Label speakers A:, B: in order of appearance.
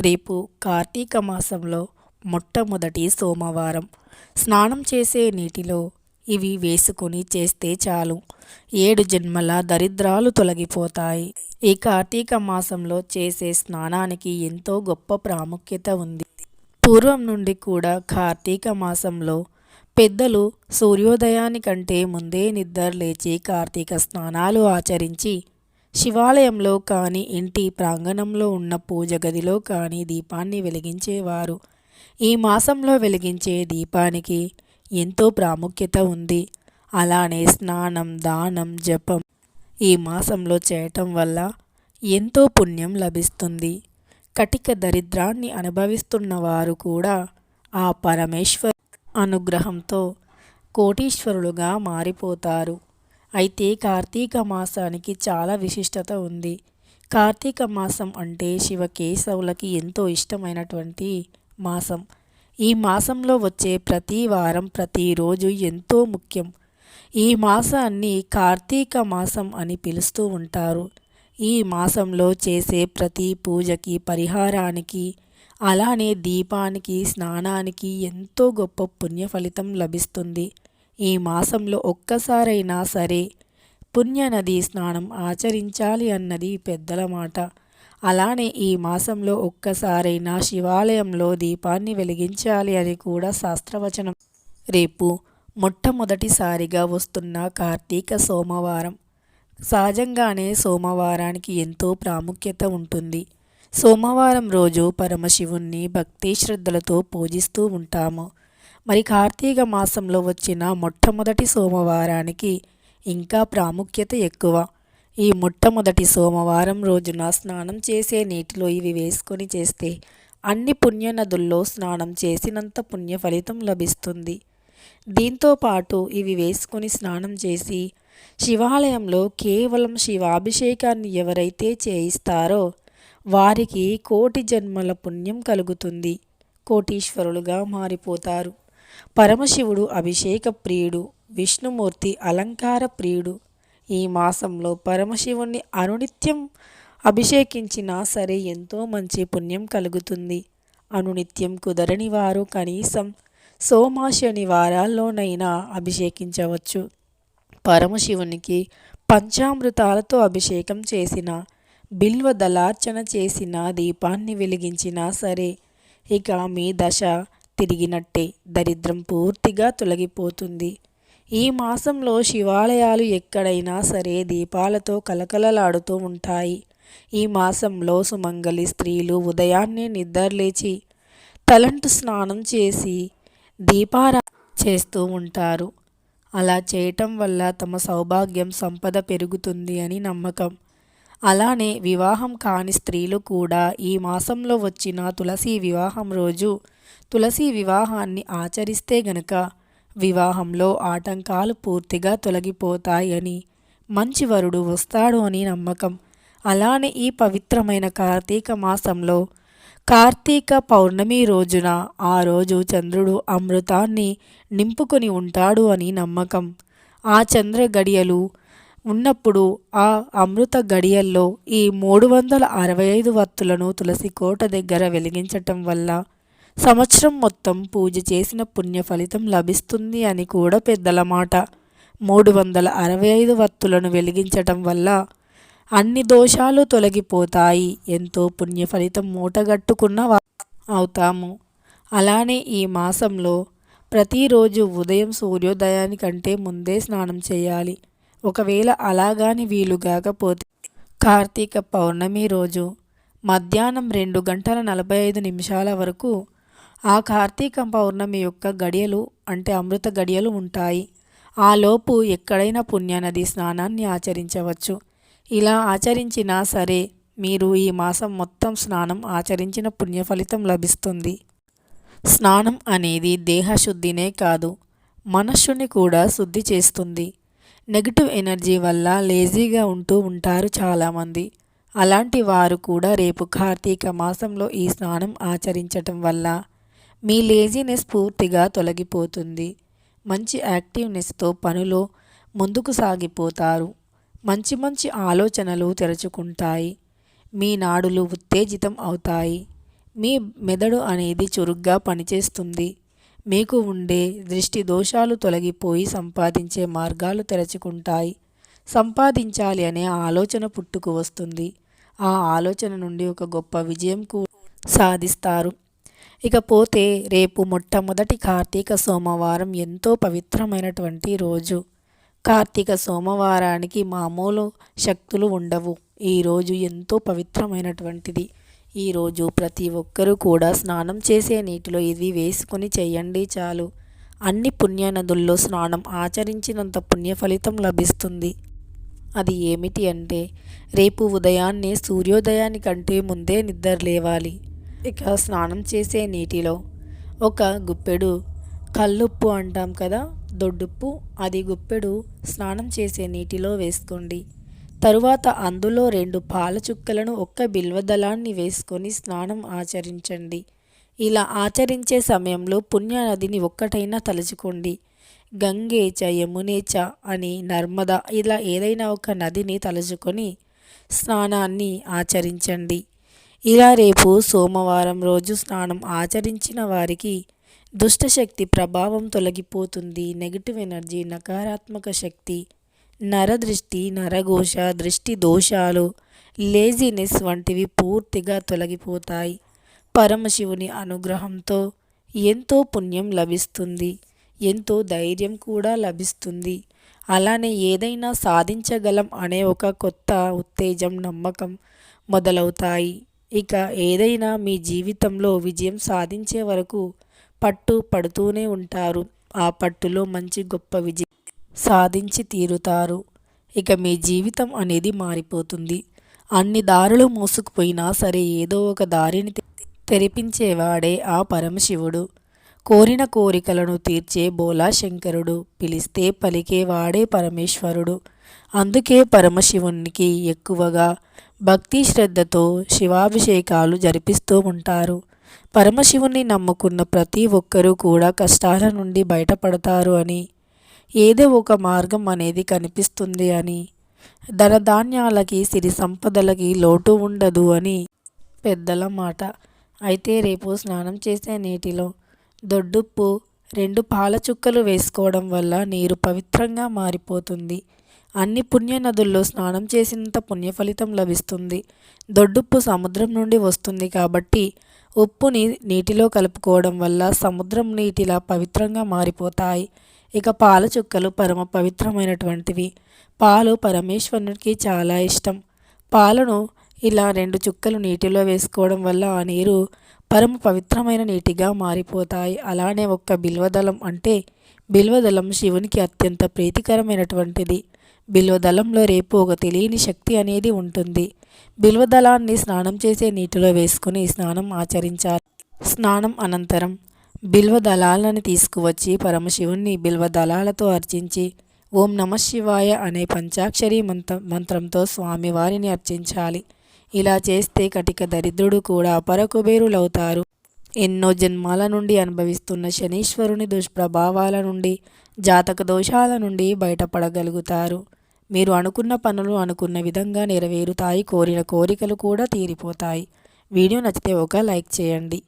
A: రేపు కార్తీక మాసంలో మొట్టమొదటి సోమవారం. స్నానం చేసే నీటిలో ఇవి వేసుకొని చేస్తే చాలు. ఏడు జన్మల దరిద్రాలు తొలగిపోతాయి. ఈ కార్తీక మాసంలో చేసే స్నానానికి ఎంతో గొప్ప ప్రాముఖ్యత ఉంది. పూర్వం నుండి కూడా కార్తీక మాసంలో పెద్దలు సూర్యోదయానికంటే ముందే నిద్ర లేచి కార్తీక స్నానాలు ఆచరించి శివాలయంలో కానీ ఇంటి ప్రాంగణంలో ఉన్న పూజ గదిలో కానీ దీపాన్ని వెలిగించేవారు. ఈ మాసంలో వెలిగించే దీపానికి ఎంతో ప్రాముఖ్యత ఉంది. అలానే స్నానం దానం జపం ఈ మాసంలో చేయటం వల్ల ఎంతో పుణ్యం లభిస్తుంది. కటిక దరిద్రాన్ని అనుభవిస్తున్న వారు కూడా ఆ పరమేశ్వర్ అనుగ్రహంతో కోటీశ్వరులుగా మారిపోతారు. అయితే కార్తీక మాసానికి చాలా విశిష్టత ఉంది. కార్తీక మాసం అంటే శివకేశవులకి ఎంతో ఇష్టమైనటువంటి మాసం. ఈ మాసంలో వచ్చే ప్రతి వారం ప్రతిరోజు ఎంతో ముఖ్యం. ఈ మాసాన్ని కార్తీక మాసం అని పిలుస్తూ ఉంటారు. ఈ మాసంలో చేసే ప్రతి పూజకి పరిహారానికి అలానే దీపానికి స్నానానికి ఎంతో గొప్ప పుణ్య ఫలితం లభిస్తుంది. ఈ మాసంలో ఒక్కసారైనా సరే పుణ్యనది స్నానం ఆచరించాలి అన్నది పెద్దల మాట. అలానే ఈ మాసంలో ఒక్కసారైనా శివాలయంలో దీపాన్ని వెలిగించాలి అని కూడా శాస్త్రవచనం. రేపు మొట్టమొదటిసారిగా వస్తున్న కార్తీక సోమవారం. సహజంగానే సోమవారానికి ఎంతో ప్రాముఖ్యత ఉంటుంది. సోమవారం రోజు పరమశివుణ్ణి భక్తి శ్రద్ధలతో పూజిస్తూ ఉంటాము. మరి కార్తీక మాసంలో వచ్చిన మొట్టమొదటి సోమవారానికి ఇంకా ప్రాముఖ్యత ఎక్కువ. ఈ మొట్టమొదటి సోమవారం రోజున స్నానం చేసే నీటిలో ఇవి వేసుకొని చేస్తే అన్ని పుణ్యనదుల్లో స్నానం చేసినంత పుణ్య ఫలితం లభిస్తుంది. దీంతో పాటు ఇవి వేసుకొని స్నానం చేసి శివాలయంలో కేవలం శివాభిషేకాన్ని ఎవరైతే చేయిస్తారో వారికి కోటి జన్మల పుణ్యం కలుగుతుంది. కోటీశ్వరులుగా మారిపోతారు. పరమశివుడు అభిషేక ప్రియుడు విష్ణుమూర్తి అలంకార ప్రియుడు. ఈ మాసంలో పరమశివుణ్ణి అనునిత్యం అభిషేకించినా సరే ఎంతో మంచి పుణ్యం కలుగుతుంది. అనునిత్యం కుదరని వారు కనీసం సోమాశని వారాల్లోనైనా అభిషేకించవచ్చు. పరమశివునికి పంచామృతాలతో అభిషేకం చేసిన బిల్వ దళార్చన చేసిన దీపాన్ని వెలిగించినా సరే ఇక మీ దశ తిరిగినట్టే దరిద్రం పూర్తిగా తొలగిపోతుంది. ఈ మాసంలో శివాలయాలు ఎక్కడైనా సరే దీపాలతో కలకలలాడుతూ ఉంటాయి. ఈ మాసంలో సుమంగలి స్త్రీలు ఉదయాన్నే నిద్రలేచి తలంటు స్నానం చేసి దీపారా చేస్తూ ఉంటారు. అలా చేయటం వల్ల తమ సౌభాగ్యం సంపద పెరుగుతుంది అని నమ్మకం. అలానే వివాహం కాని స్త్రీలు కూడా ఈ మాసంలో వచ్చిన తులసి వివాహం రోజు తులసి వివాహాన్ని ఆచరిస్తే గనక వివాహంలో ఆటంకాలు పూర్తిగా తొలగిపోతాయని మంచి వరుడు వస్తాడు అని నమ్మకం. అలానే ఈ పవిత్రమైన కార్తీక మాసంలో కార్తీక పౌర్ణమి రోజున ఆ రోజు చంద్రుడు అమృతాన్ని నింపుకొని ఉంటాడు అని నమ్మకం. ఆ చంద్ర గడియలు ఉన్నప్పుడు ఆ అమృత గడియల్లో ఈ మూడు వందల అరవై ఐదు వత్తులను తులసి కోట దగ్గర వెలిగించటం వల్ల సంవత్సరం మొత్తం పూజ చేసిన పుణ్య ఫలితం లభిస్తుంది అని కూడా పెద్దల మాట. మూడు వందల అరవై ఐదు వత్తులను వెలిగించటం వల్ల అన్ని దోషాలు తొలగిపోతాయి. ఎంతో పుణ్య ఫలితం మూటగట్టుకున్న అవుతాము. అలానే ఈ మాసంలో ప్రతిరోజు ఉదయం సూర్యోదయానికంటే ముందే స్నానం చేయాలి. ఒకవేళ అలాగాని వీలు కాకపోతే కార్తీక పౌర్ణమి రోజు మధ్యాహ్నం రెండు గంటల నలభై ఐదు నిమిషాల వరకు ఆ కార్తీక పౌర్ణమి యొక్క గడియలు అంటే అమృత గడియలు ఉంటాయి. ఆలోపు ఎక్కడైనా పుణ్యనది స్నానాన్ని ఆచరించవచ్చు. ఇలా ఆచరించినా సరే మీరు ఈ మాసం మొత్తం స్నానం ఆచరించిన పుణ్య ఫలితం లభిస్తుంది. స్నానం అనేది దేహశుద్ధినే కాదు మనస్సుని కూడా శుద్ధి చేస్తుంది. నెగిటివ్ ఎనర్జీ వల్ల లేజీగా ఉంటూ ఉంటారు చాలామంది. అలాంటి వారు కూడా రేపు కార్తీక మాసంలో ఈ స్నానం ఆచరించటం వల్ల మీ లేజీనెస్ పూర్తిగా తొలగిపోతుంది. మంచి యాక్టివ్నెస్తో పనులో ముందుకు సాగిపోతారు. మంచి మంచి ఆలోచనలు తెరుచుకుంటాయి. మీ నాడులు ఉత్తేజితం అవుతాయి. మీ మెదడు అనేది చురుగ్గా పనిచేస్తుంది. మీకు ఉండే దృష్టి దోషాలు తొలగిపోయి సంపాదించే మార్గాలు తెరచుకుంటాయి. సంపాదించాలి అనే ఆలోచన పుట్టుకు వస్తుంది. ఆ ఆలోచన నుండి ఒక గొప్ప విజయంకు సాధిస్తారు. ఇకపోతే రేపు మొట్టమొదటి కార్తీక సోమవారం ఎంతో పవిత్రమైనటువంటి రోజు. కార్తీక సోమవారానికి మామూలు శక్తులు ఉండవు. ఈరోజు ఎంతో పవిత్రమైనటువంటిది. ఈరోజు ప్రతి ఒక్కరూ కూడా స్నానం చేసే నీటిలో ఇది వేసుకొని చేయండి చాలు. అన్ని పుణ్యనదుల్లో స్నానం ఆచరించినంత పుణ్య ఫలితం లభిస్తుంది. అది ఏమిటి అంటే రేపు ఉదయాన్నే సూర్యోదయానికంటే ముందే నిద్ర లేవాలి. ఇక స్నానం చేసే నీటిలో ఒక గుప్పెడు కల్లుప్పు అంటాం కదా దొడ్డుప్పు. అది గుప్పెడు స్నానం చేసే నీటిలో వేసుకోండి. తరువాత అందులో రెండు పాల చుక్కలను ఒక్క బిల్వదళాన్ని వేసుకొని స్నానం ఆచరించండి. ఇలా ఆచరించే సమయంలో పుణ్యనదిని ఒక్కటైనా తలుచుకోండి. గంగేచ యమునేచ అని నర్మద ఇలా ఏదైనా ఒక నదిని తలుచుకొని స్నానాన్ని ఆచరించండి. ఇలా రేపు సోమవారం రోజు స్నానం ఆచరించిన వారికి దుష్టశక్తి ప్రభావం తొలగిపోతుంది. నెగిటివ్ ఎనర్జీ నకారాత్మక శక్తి నరదృష్టి నరఘోష దృష్టి దోషాలు లేజినెస్ వంటివి పూర్తిగా తొలగిపోతాయి. పరమశివుని అనుగ్రహంతో ఎంతో పుణ్యం లభిస్తుంది. ఎంతో ధైర్యం కూడా లభిస్తుంది. అలానే ఏదైనా సాధించగలం అనే ఒక కొత్త ఉత్తేజం నమ్మకం మొదలవుతాయి. ఇక ఏదైనా మీ జీవితంలో విజయం సాధించే వరకు పట్టు పడుతూనే ఉంటారు. ఆ పట్టులో మంచి గొప్ప విజయం సాధించి తీరుతారు. ఇక మీ జీవితం అనేది మారిపోతుంది. అన్ని దారులు మూసుకుపోయినా సరే ఏదో ఒక దారిని తెరిపించేవాడే ఆ పరమశివుడు. కోరిన కోరికలను తీర్చే బోలా శంకరుడు పిలిస్తే పలికేవాడే పరమేశ్వరుడు. అందుకే పరమశివునికి ఎక్కువగా భక్తి శ్రద్ధతో శివాభిషేకాలు జరిపిస్తూ ఉంటారు. పరమశివుని నమ్ముకున్న ప్రతి ఒక్కరూ కూడా కష్టాల నుండి బయటపడతారు అని ఏదో ఒక మార్గం అనేది కనిపిస్తుంది అని ధనధాన్యాలకి సిరి సంపదలకి లోటు ఉండదు అని పెద్దల మాట. అయితే రేపు స్నానం చేసే నీటిలో దొడ్డుప్పు రెండు పాల చుక్కలు వేసుకోవడం వల్ల నీరు పవిత్రంగా మారిపోతుంది. అన్ని పుణ్య నదుల్లో స్నానం చేసినంత పుణ్య ఫలితం లభిస్తుంది. దొడ్డుప్పు సముద్రం నుండి వస్తుంది కాబట్టి ఉప్పుని నీటిలో కలుపుకోవడం వల్ల సముద్రం నీటిలా పవిత్రంగా మారిపోతాయి. ఇక పాల చుక్కలు పరమ పవిత్రమైనటువంటివి. పాలు పరమేశ్వరునికి చాలా ఇష్టం. పాలను ఇలా రెండు చుక్కలు నీటిలో వేసుకోవడం వల్ల ఆ నీరు పరమ పవిత్రమైన నీటిగా మారిపోతాయి. అలానే ఒక్క బిల్వదళం అంటే బిల్వదళం శివునికి అత్యంత ప్రీతికరమైనటువంటిది. బిల్వదళంలో రేపు ఒక తెలియని శక్తి అనేది ఉంటుంది. బిల్వదళాన్ని స్నానం చేసే నీటిలో వేసుకుని స్నానం ఆచరించాలి. స్నానం అనంతరం బిల్వ దళాలను తీసుకువచ్చి పరమశివుణ్ణి బిల్వ దళాలతో అర్చించి ఓం నమ శివాయ అనే పంచాక్షరి మంత్ర మంత్రంతో స్వామివారిని అర్చించాలి. ఇలా చేస్తే కటిక దరిద్రుడు కూడా పరకుబేరులవుతారు ఎన్నో జన్మాల నుండి అనుభవిస్తున్న శనీశ్వరుని దుష్ప్రభావాల నుండి జాతక దోషాల నుండి బయటపడగలుగుతారు. మీరు అనుకున్న పనులు అనుకున్న విధంగా నెరవేరుతాయి కోరిన కోరికలు కూడా తీరిపోతాయి. వీడియో నచ్చితే ఒక లైక్ చేయండి.